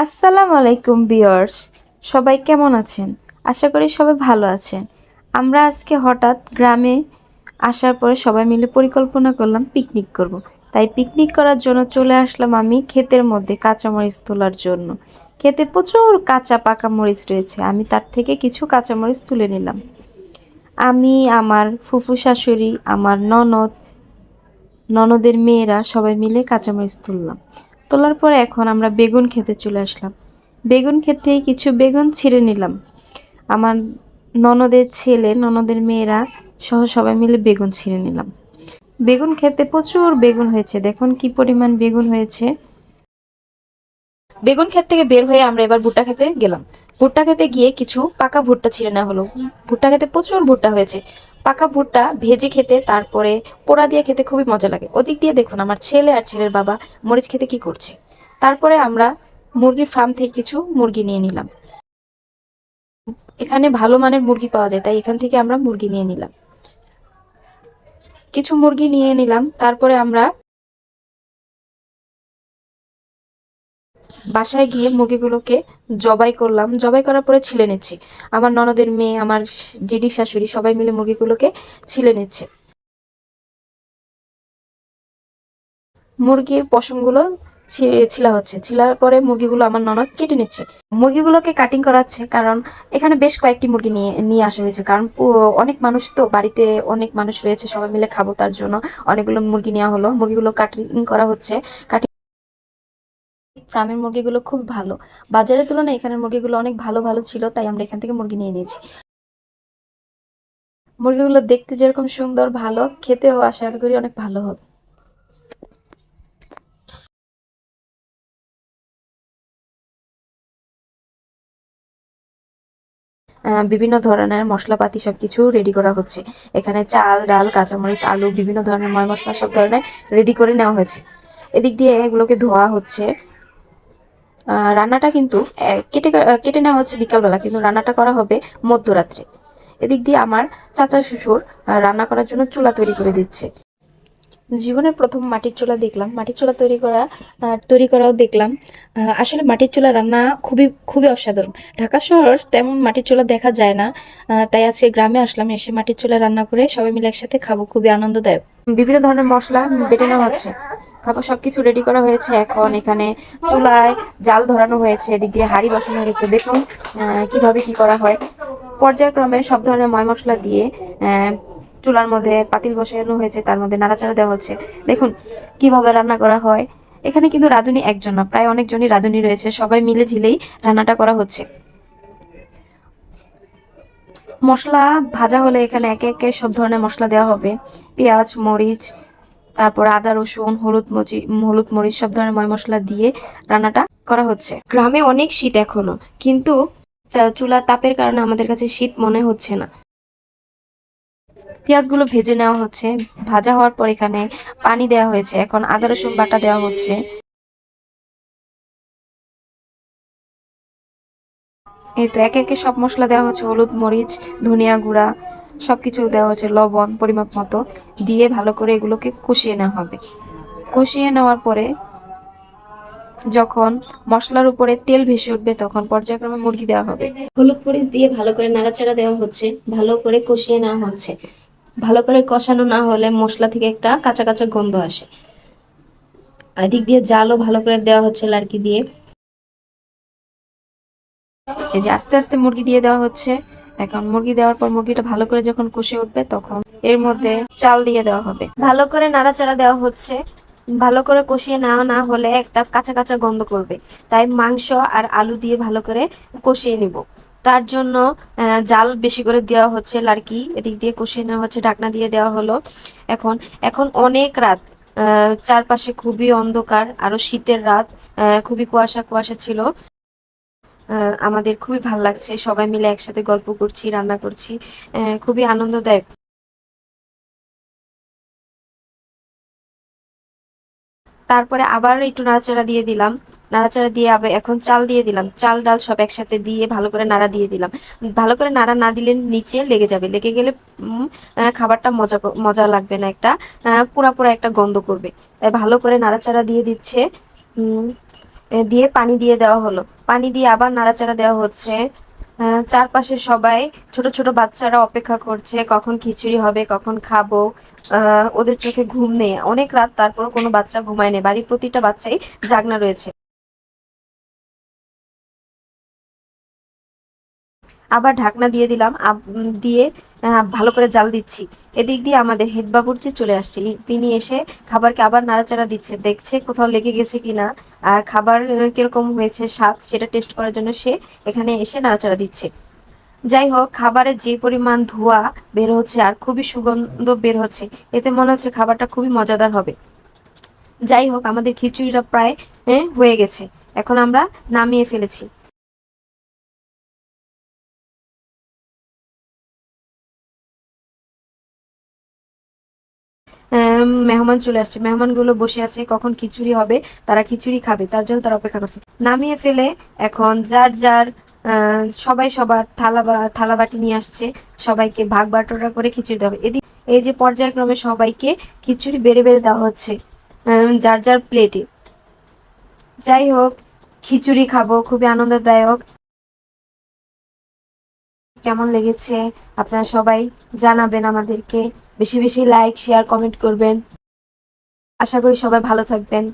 আসসালামু আলাইকুম বিয়ার্স সবাই কেমন আছেন? আশা করি সবাই ভালো আছেন। আমরা আজকে হঠাৎ গ্রামে আসার পরে সবাই মিলে পরিকল্পনা করলাম পিকনিক করব। তাই পিকনিক করার জন্য চলে আসলাম আমি ক্ষেতের মধ্যে কাঁচা কাঁচামরিচ তোলার জন্য। ক্ষেতে প্রচুর কাঁচা পাকা মরিচ রয়েছে, আমি তার থেকে কিছু কাঁচামরিচ তুলে নিলাম। আমি, আমার ফুফু শাশুড়ি, আমার ননদ, ননদের মেয়েরা সবাই মিলে কাঁচামরিচ তুললাম। তোলার পরে এখন আমরা বেগুন খেতে চলে আসলাম। বেগুন খেতেই কিছু বেগুন ছিঁড়ে নিলাম। আমার ননদের ছেলে, ননদের মেয়েরা সহ সবাই মিলে বেগুন ছিঁড়ে নিলাম। বেগুন খেতে প্রচুর বেগুন হয়েছে। দেখুন কি পরিমাণ বেগুন হয়েছে। বেগুন ক্ষেত থেকে বের হয়ে আমরা এবার ভুট্টা খেতে গেলাম। ভুট্টা খেতে গিয়ে কিছু পাকা ভুট্টা ছিঁড়ে নেওয়া হলো। ভুট্টা খেতে প্রচুর ভুট্টা হয়েছে। পাকা ভুট্টা ভেজে খেতে, তারপরে পোড়া দিয়ে খেতে খুবই মজা লাগে। ওদিক দিয়ে দেখুন, আমার ছেলে আর ছেলের বাবা মরিচ খেতে কি করছে। তারপরে আমরা মুরগির ফার্ম থেকে কিছু মুরগি নিয়ে নিলাম। এখানে ভালো মানের মুরগি পাওয়া যায়, তাই এখান থেকে আমরা মুরগি নিয়ে নিলাম। কিছু মুরগি নিয়ে নিলাম, তারপরে আমরা বাসায় গিয়ে মুরগিগুলোকে জবাই করলাম। জবাই করার পরে ছিলে নিচ্ছি। আমার ননদের মেয়ে, আমার জিডি শাশুড়ি সবাই মিলে মুরগিগুলোকে ছিলে নিচ্ছে। মুরগির পশমগুলো ছিলা হচ্ছে। ছিলার পরে মুরগিগুলো আমার ননদ কেটে নিচ্ছে। মুরগিগুলোকে কাটিং করাচ্ছে কারণ এখানে বেশ কয়েকটি মুরগি নিয়ে নিয়ে আসা হয়েছে। কারণ অনেক মানুষ তো বাড়িতে অনেক মানুষ রয়েছে, সবাই মিলে খাব তার জন্য। অনেকগুলো মুরগি নেওয়া হলো। মুরগিগুলো কাটিং করা হচ্ছে। কাটিং ফার্মের মুরগিগুলো খুব ভালো। বাজারের তুলনায় এখানের মুরগিগুলো অনেক ভালো ভালো ছিল, তাই আমরা এখান থেকে মুরগি নিয়ে নিয়েছি। মুরগিগুলো দেখতে যেরকম সুন্দর, ভালো, খেতেও আশা করি অনেক ভালো হবে। বিভিন্ন ধরনের মশলাপাতি সবকিছু রেডি করা হচ্ছে। এখানে চাল, ডাল, কাঁচামরিচ, আলু, বিভিন্ন ধরনের ময় মশলা সব ধরনের রেডি করে নেওয়া হয়েছে। এদিক দিয়ে এগুলোকে ধোয়া হচ্ছে। রান্নাটা কিন্তু কেটে কেটে নেওয়া হচ্ছে বিকালবেলা, কিন্তু রান্নাটা করা হবে মধ্যরাত্রে। এদিক দিয়ে আমার চাচা শ্বশুর রান্না করার জন্য চুলা তৈরি করে দিচ্ছে। জীবনের প্রথম মাটির চুলা দেখলাম। মাটির চুলা তৈরি করা তৈরি করাও দেখলাম। আসলে মাটির চুলা রান্না খুবই খুবই অসাধারণ। ঢাকা শহর তেমন মাটির চুলা দেখা যায় না। তাই আজকে গ্রামে আসলাম, এসে মাটির চুলা রান্না করে সবাই মিলে একসাথে খাব। খুবই আনন্দদায়ক। বিভিন্ন ধরনের মশলা বেটে নেওয়া হচ্ছে। তারপর সবকিছু রেডি করা হয়েছে এখন। এখানে চুলায় জাল ধরানো হয়েছে, এদিক দিয়ে হাঁড়ি বসানো হয়েছে। দেখুন কীভাবে কি করা হয়। পর্যায়ক্রমে সব ধরনের ময় মশলা দিয়ে চুলার মধ্যে পাতিল বসানো হয়েছে, তার মধ্যে নাড়াচাড়া দেওয়া হচ্ছে। দেখুন, কীভাবে রান্না করা হয়। এখানে কিন্তু রাঁধুনি একজন না, প্রায় অনেকজনই রাঁধুনি রয়েছে। সবাই মিলে ঝিলেই রান্নাটা করা হচ্ছে। মশলা ভাজা হলে এখানে একে একে সব ধরনের মশলা দেওয়া হবে। পেঁয়াজ, মরিচ তারপর আদা, রসুন, হলুদ মচি, হলুদ মরিচ সব ধরনের ময় মশলা দিয়ে রান্নাটা করা হচ্ছে। গ্রামে অনেক শীত এখনও, কিন্তু চুলার তাপের কারণে আমাদের কাছে শীত মনে হচ্ছে না। পেঁয়াজগুলো ভেজে নেওয়া হচ্ছে। ভাজা হওয়ার পর এখানে পানি দেওয়া হয়েছে। এখন আদা, রসুন বাটা দেওয়া হচ্ছে। এই তো একে একে সব মশলা দেওয়া হচ্ছে। হলুদ মরিচ, ধনিয়া গুঁড়া সবকিছু দেওয়া হচ্ছে লবণ পরিমাপ মতো দিয়ে ভালো করে এগুলোকে কষিয়ে নেওয়া হবে। কষিয়ে নেওয়ার পরে যখন মশলার উপরে তেল ভেসে উঠবে তখন পর্যায়ক্রমে মুরগি দেওয়া হবে। হলুদ মরিচ দিয়ে ভালো করে নাড়াচাড়া দেওয়া হচ্ছে ভালো করে কষিয়ে নেওয়া হচ্ছে। ভালো করে কষানো না হলে মশলা থেকে একটা কাঁচা কাঁচা গন্ধ আসে। এদিক দিয়ে জালও ভালো করে দেওয়া হচ্ছে লাড়কি দিয়ে। এই যে আস্তে আস্তে মুরগি দিয়ে দেওয়া হচ্ছে। এখন মুরগি দেওয়ার পর মুরগিটা ভালো করে যখন কষে উঠবে তখন এর মধ্যে চাল দিয়ে দেওয়া হবে। ভালো করে নাড়াচাড়া দেওয়া হচ্ছে। ভালো করে কষিয়ে নেওয়া না হলে একটা কাঁচা কাঁচা গন্ধ করবে। তাই মাংস আর আলু দিয়ে ভালো করে কষিয়ে নিব। তার জন্য জাল বেশি করে দেওয়া হচ্ছে, লাড়কি এদিক দিয়ে কষিয়ে নেওয়া হচ্ছে, ঢাকনা দিয়ে দেওয়া হলো। এখন এখন অনেক রাত চারপাশে খুবই অন্ধকার, আরও শীতের রাত খুবই কুয়াশা কুয়াশা ছিল। আমাদের খুবই ভালো লাগছে। সবাই মিলে একসাথে গল্প করছি, রান্না করছি। খুবই আনন্দদায়ক। তারপরে আবার একটু নাড়াচাড়া দিয়ে দিলাম। নাড়াচাড়া দিয়ে আবার এখন চাল দিয়ে দিলাম। চাল, ডাল সব একসাথে দিয়ে ভালো করে নাড়া দিয়ে দিলাম। ভালো করে নাড়া না দিলে নিচে লেগে যাবে। লেগে গেলে খাবারটা মজা মজা লাগবে না একটা। পুরা পুরা একটা গন্ধ করবে। তাই ভালো করে নাড়াচাড়া দিয়ে দিচ্ছে। দিয়ে পানি দিয়ে দেওয়া হলো। পানি দিয়ে আবার নাড়াচাড়া দেওয়া হচ্ছে। চারপাশে সবাই, ছোট ছোট বাচ্চারা অপেক্ষা করছে, কখন খিচুড়ি হবে, কখন খাব। ওদের চোখে ঘুম নেই। অনেক রাত তারপর কোনো বাচ্চা ঘুমায় নেই। বাড়ির প্রতিটা বাচ্চাই জাগনা রয়েছে। আবার ঢাকনা দিয়ে দিলাম দিয়ে ভালো করে জাল দিচ্ছি। এদিক দিয়ে আমাদের হেড বাবুর্চি চলে আসছে তিনি এসে খাবারকে আবার নাড়াচাড়া দিচ্ছে, দেখছে কোথাও লেগে গেছে কিনা আর খাবার কীরকম হয়েছে, স্বাদ সেটা টেস্ট করার জন্য সে এখানে এসে নাড়াচাড়া দিচ্ছে। যাই হোক খাবারের যে পরিমাণ ধোঁয়া বের হচ্ছে আর খুবই সুগন্ধ বের হচ্ছে, এতে মনে হচ্ছে খাবারটা খুবই মজাদার হবে। যাই হোক, আমাদের খিচুড়িটা প্রায় হয়ে গেছে। এখন আমরা নামিয়ে ফেলেছি। মেহমান চলে আসছে। মেহমানগুলো বসে আছে, কখন খিচুড়ি হবে, তারা খিচুড়ি খাবে, তার জন্য তারা অপেক্ষা করছে। নামিয়ে ফেলে এখন যার যার সবাই সবার থালা থালা বাটি নিয়ে আসছে, সবাইকে ভাগ বাটোয়ারা করে খিচুড়ি দেওয়া হবে। এদিকে, এই যে পর্যায়ক্রমে সবাইকে খিচুড়ি বেড়ে বেড়ে দেওয়া হচ্ছে যার যার প্লেটে যাই হোক, খিচুড়ি খাব, খুবই আনন্দদায়ক। কেমন লেগেছে আপনারা সবাই জানাবেন আমাদেরকে। বেশি বেশি লাইক শেয়ার কমেন্ট করবেন। আশা করি সবাই ভালো থাকবেন।